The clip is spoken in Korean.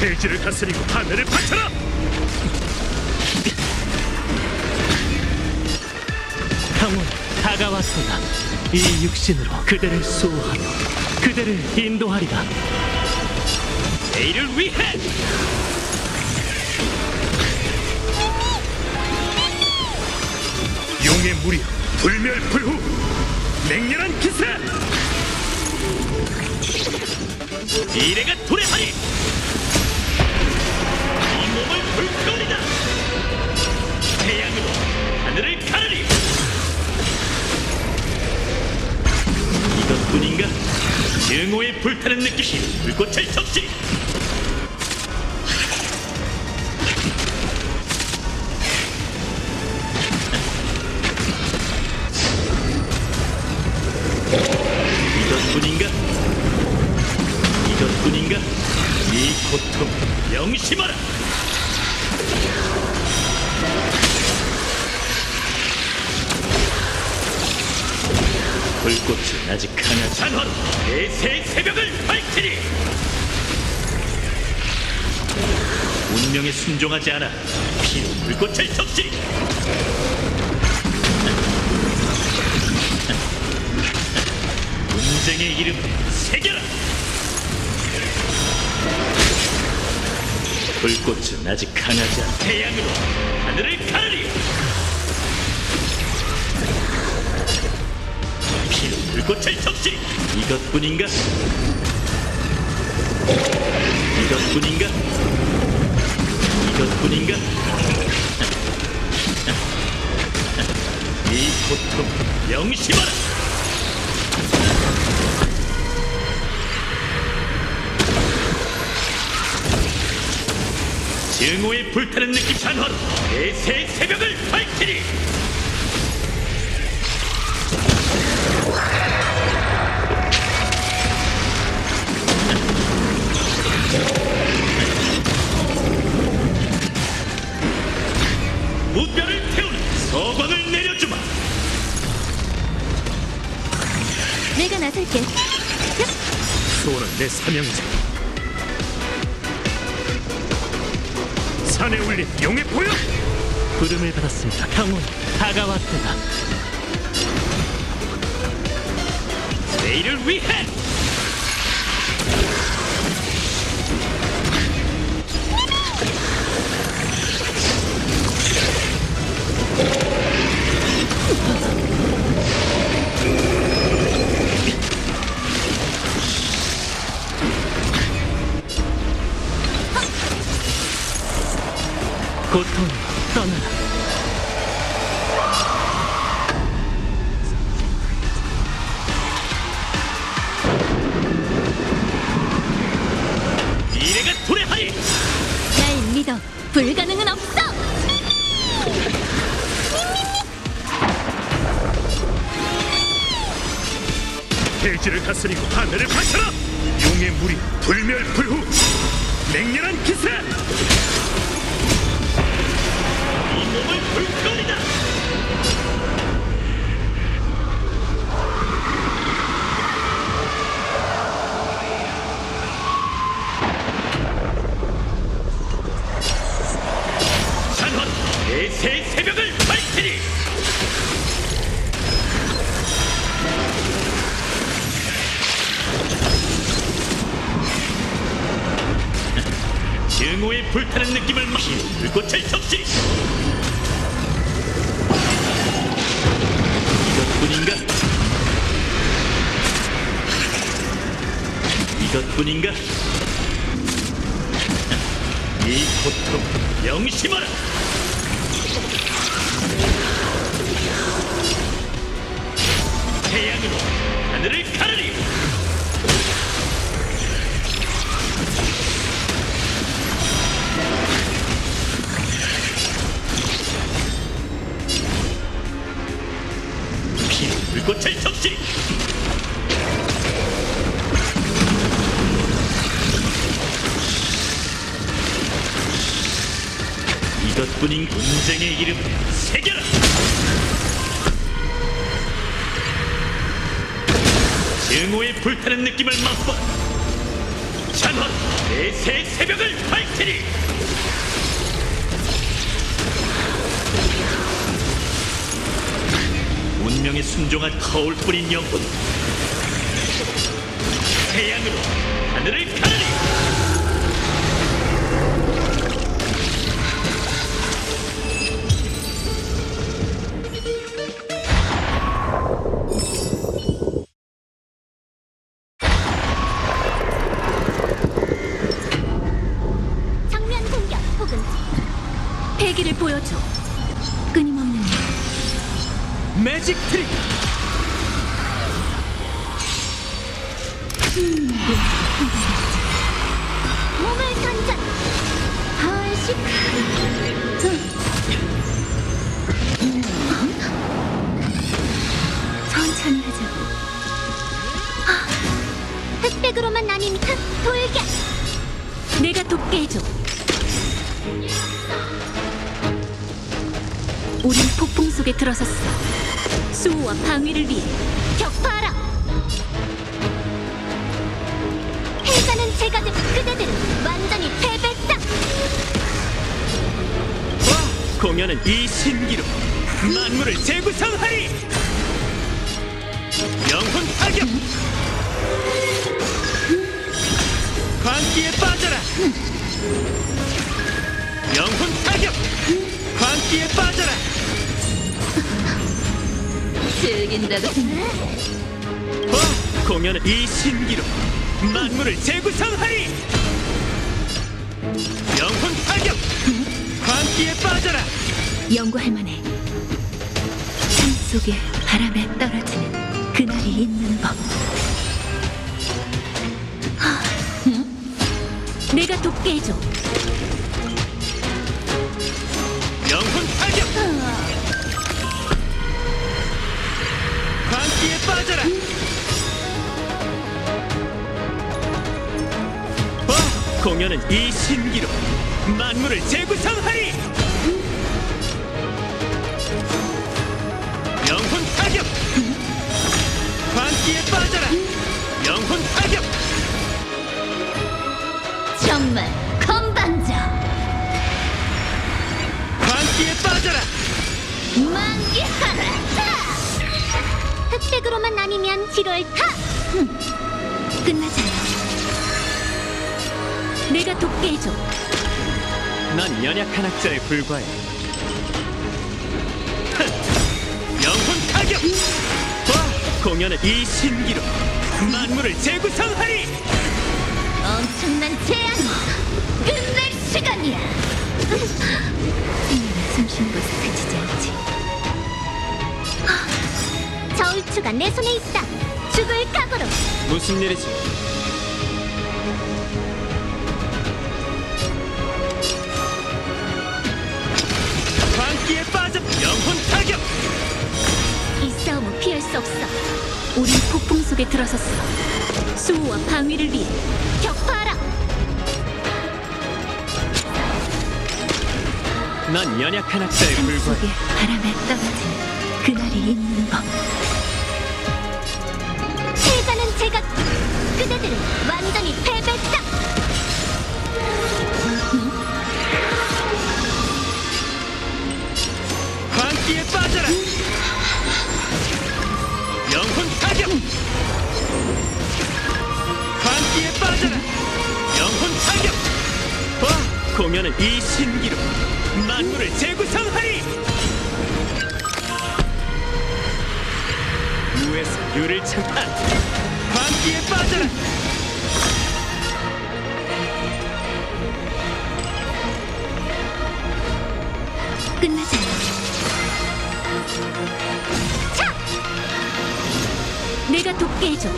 대지를 다스리고 하늘을 바쳐라 형은 다가왔도다. 이 육신으로 그대를 수호하며 그대를 인도하리라. 내일을 위해! 용의 무리 불멸불후 맹렬한 기세 미래가 도래하리! 이 몸을 불태우리다! 태양으로 하늘을 가르리! 이것뿐인가? 증오에 불타는 느낌이 불꽃을 적시! 이것뿐인가? 이것뿐인가? 이 고통 명심하라! 불꽃은 아직 강하지 찬헌 내새 새벽을 밝히리! 운명에 순종하지 않아 피로 불꽃을 적시! 분쟁의 이름 새겨라! 불꽃은 아직 강하지 않아 태양으로 하늘을 가르리! 피로 불꽃을 적시! 이것뿐인가? 이것뿐인가? 이것뿐인가? 이 고통 명심하라! 증오에 불타는 느낌 찬헌 내새 새벽을 밝히리! 내 사명이자 산에 올린 용의 보여 부름을 받았습니다. 형은 다가왔도다. 내일을 위해! 고통 떠나라. 미래가 도래하리! 날 믿어. 불가능은 없어. 대지를 다스리고 하늘을 바쳐라 용의 무리 불멸 불후 맹렬한 기세 이 몸을 불태우리다! 새벽을 불타는 느낌을 마시 불꽃을 적시! 이것뿐인가? 이것뿐인가? 이 고통 명심하라! 태양으로 하늘을 가르리! 이것뿐인 군쟁의 이름 새겨라 증오의 불타는 느낌을 맛봐 찬헌 내새 새벽을 밝히리 운명에 순종한 거울 뿌린 영혼 태양으로 하늘을 가르리 보여줘. 끊임없는 매직 트릭! 몸 우린 폭풍 속에 들어섰어. 수호와 방위를 위해 격파하라. 해자는 제가 된 그대들은 완전히 패배다. 공연은 이 신기로 만물을 재구성하리 영혼 타격 광기에 빠져라 영혼 타격 광기에 빠져라 즐긴다고 생각. 어, 공연은 이 신기로 만물을 재구성하리 영혼 타격 광기에 빠져라 연구할 만해. 삶 속에 바람에 떨어지는 그날이 있는 법. 하, 응? 내가 돕게 해줘. 어, 공연은 이 신기로 만물을 재구성하리 영혼 타격 광기에 빠져라 영혼 타격 정말 건반져. 광기에 빠져라 만개하라. 하! 흑백으로만 나뉘면 지루할 타. 흠, 돕게 해줘. 난 연약한 학자에 불과해 흥! 영혼 타격 와, 공연은 이 신기로 만물을 재구성하리 엄청난 제안. 끝낼 시간이야. 생명은 숨쉬는 곳에 그치지 않지. 하, 저울추가 내 손에 있다. 죽을 각오로. 무슨 일이지? 광기에 빠져 영혼 타격 이 싸움은 피할 수 없어. 우린 폭풍 속에 들어섰어. 수호와 방위를 위해 격파하라. 난 연약한 학자에 삶 불과해 속에 바람에 떨어지는 그날이 있는 법. 세자는 제가 그대들은 완전히 공연은 이 신기로 만물을 재구성하리 무에서 유를 창탄 광기에 빠져라. 차! 내가 돕게 해줘.